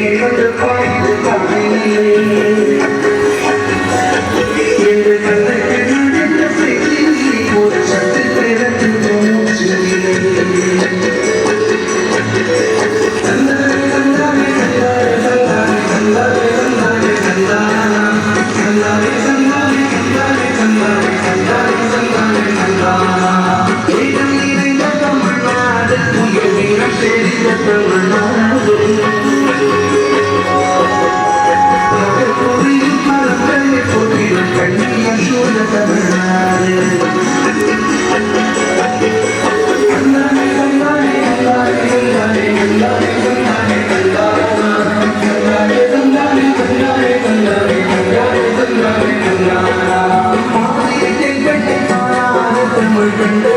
你看这花红花绿，面对纷繁世人的嘴，我的傻子般的母亲。啷当啷当啷当啷当啷当啷当啷当啷当啷当。தமிழ் கண்ட